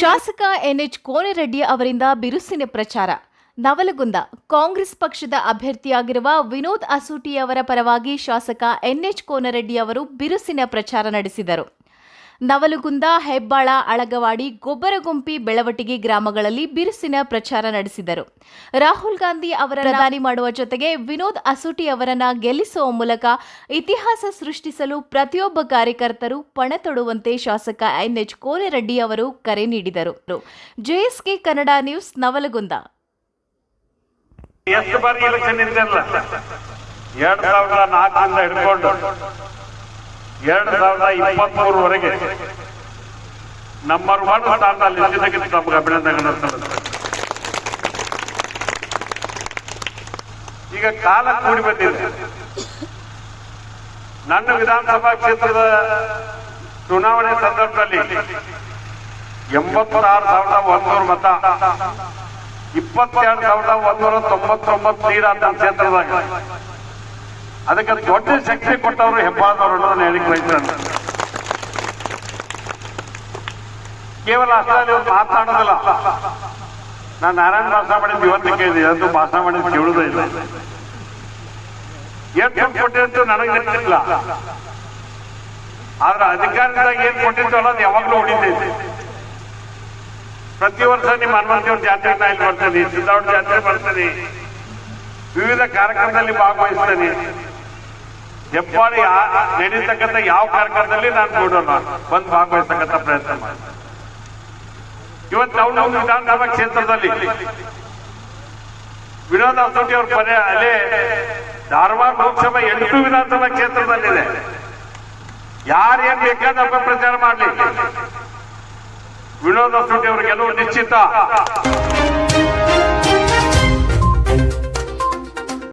ಶಾಸಕ ಎನ್ಎಚ್ ಕೋನರೆಡ್ಡಿ ಅವರಿಂದ ಬಿರುಸಿನ ಪ್ರಚಾರ. ನವಲಗುಂದ, ಕಾಂಗ್ರೆಸ್ ಪಕ್ಷದ ಅಭ್ಯರ್ಥಿಯಾಗಿರುವ ವಿನೋದ್ ಅಸೂಟಿ ಅವರ ಪರವಾಗಿ ಶಾಸಕ ಎನ್ಎಚ್ ಕೋನರೆಡ್ಡಿ ಅವರು ಬಿರುಸಿನ ಪ್ರಚಾರ ನಡೆಸಿದರು. ನವಲಗುಂದ, ಹೆಬ್ಬಾಳ, ಅಳಗವಾಡಿ ಗೊಬ್ಬರಗುಂಪಿ ಬೆಳವಟಿಗೆ ಗ್ರಾಮಗಳಲ್ಲಿ ಬಿರುಸಿನ ಪ್ರಚಾರ ನಡೆಸಿದರು. ರಾಹುಲ್ ಗಾಂಧಿ ಅವರ ಪ್ರಧಾನಿ ಮಾಡುವ ಜೊತೆಗೆ ವಿನೋದ್ ಅಸೂಟಿ ಅವರನ್ನ ಗೆಲ್ಲಿಸುವ ಮೂಲಕ ಇತಿಹಾಸ ಸೃಷ್ಟಿಸಲು ಪ್ರತಿಯೊಬ್ಬ ಕಾರ್ಯಕರ್ತರು ಪಣ ತೊಡುವಂತೆ ಶಾಸಕ ಎನ್ಎಚ್ ಕೋಲೆರೆಡ್ಡಿ ಅವರು ಕರೆ ನೀಡಿದರು. JSK Kannada news, Navalgund. ಎಷ್ಟು ಬಾರಿ ಎಲೆಕ್ಷನ್ ಎರಡ್ ಸಾವಿರದ ನಾಲ್ಕರಿಂದ ಹಿಡ್ಕೊಂಡು. ಎರಡ್ ಸಾವಿರದ ಇಪ್ಪತ್ಮೂರವರೆಗೆ ನಂಬರ್ ಒನ್ ಸ್ಥಾನದಲ್ಲಿ ನಿಂತಿದ್ದಕ್ಕೆ ನಮ್ಗೆ ಅಭಿನಂದನೆ. ಈಗ ಕಾಲ ಕೂಡಿ ಬಂದಿದೆ ನನ್ನ ವಿಧಾನಸಭಾ ಕ್ಷೇತ್ರದ ಚುನಾವಣೆ ಸಂದರ್ಭದಲ್ಲಿ ಎಂಬತ್ತಾರು ಸಾವಿರದ ಒಂದೂರು ಮತ, ಇಪ್ಪತ್ತೆರಡು ಸಾವಿರದ ಒಂದೂರ ತೊಂಬತ್ತೊಂಬತ್ತು ನೀರಾದ ಕ್ಷೇತ್ರದಾಗ ಅದಕ್ಕೆ ದೊಡ್ಡ ಶಕ್ತಿ ಕೊಟ್ಟವರು ಹೆಬ್ಬಾಳದವರು ಅನ್ನೋದನ್ನ ಹೇಳಿಕ್ ಬಯಸ್ತಾರೆ ಕೇವಲ ಅಷ್ಟರಲ್ಲಿ ಒಂದು ಮಾತನಾಡೋದಿಲ್ಲ. ನಾನು ನಾರಾಯಣ ಭಾಷಣ ಮಾಡಿದ್ದು ಇವತ್ತು ಕೇಳಿದೆ ಅದು ಭಾಷಣ ಮಾಡಿದ್ದು ಕೇಳುವುದೇ ಇಲ್ಲ. ಏನ್ ದುಡ್ಡು ನನಗೆ ಗೊತ್ತಿಲ್ಲ. ಆದ್ರೆ ಅಧಿಕಾರದಾಗ ಏನ್ ಕೊಟ್ಟಿದ್ದು ಅನ್ನೋದು ಯಾವಾಗ್ಲೂ ಉಳಿದೈತೆ ಪ್ರತಿ ವರ್ಷ ನಿಮ್ಮ ಹನುಮಂತೇವ್ರ ಜಾತ್ರೆ ನಾ ಇಲ್ಲಿ ಬರ್ತೇನೆ ಸಿದ್ದಾವಣ ಜಾತ್ರೆ ಬರ್ತೇನೆ. ವಿವಿಧ ಕಾರ್ಯಕ್ರಮದಲ್ಲಿ ಭಾಗವಹಿಸ್ತೇನೆ. ಆ- ನಡೀತಕ್ಕಂಥ ಯಾವ ಕಾರ್ಯಕ್ರಮದಲ್ಲಿ ನಾನು ನೋಡೋಣ ಬಂದು ಭಾಗವಹಿಸ್ತಕ್ಕಂಥ ಪ್ರಯತ್ನ ಮಾಡಿ. ಇವತ್ತು ನಾವು ವಿಧಾನಸಭಾ ಕ್ಷೇತ್ರದಲ್ಲಿ ವಿನೋದ ಅಸೋಟಿ ಅವ್ರ ಪರ್ಯ ಅಲ್ಲೇ ಧಾರವಾಡ ಲೋಕಸಭಾ ಎಂಟು ವಿಧಾನಸಭಾ ಕ್ಷೇತ್ರದಲ್ಲಿದೆ. ಯಾರು ಏನ್ ಬೇಕಾದ ಅಪಪ್ರಚಾರ ಮಾಡಲಿ. ವಿನೋದ ಅಸೋಟಿ ಅವ್ರ ಗೆಲುವು ನಿಶ್ಚಿತ.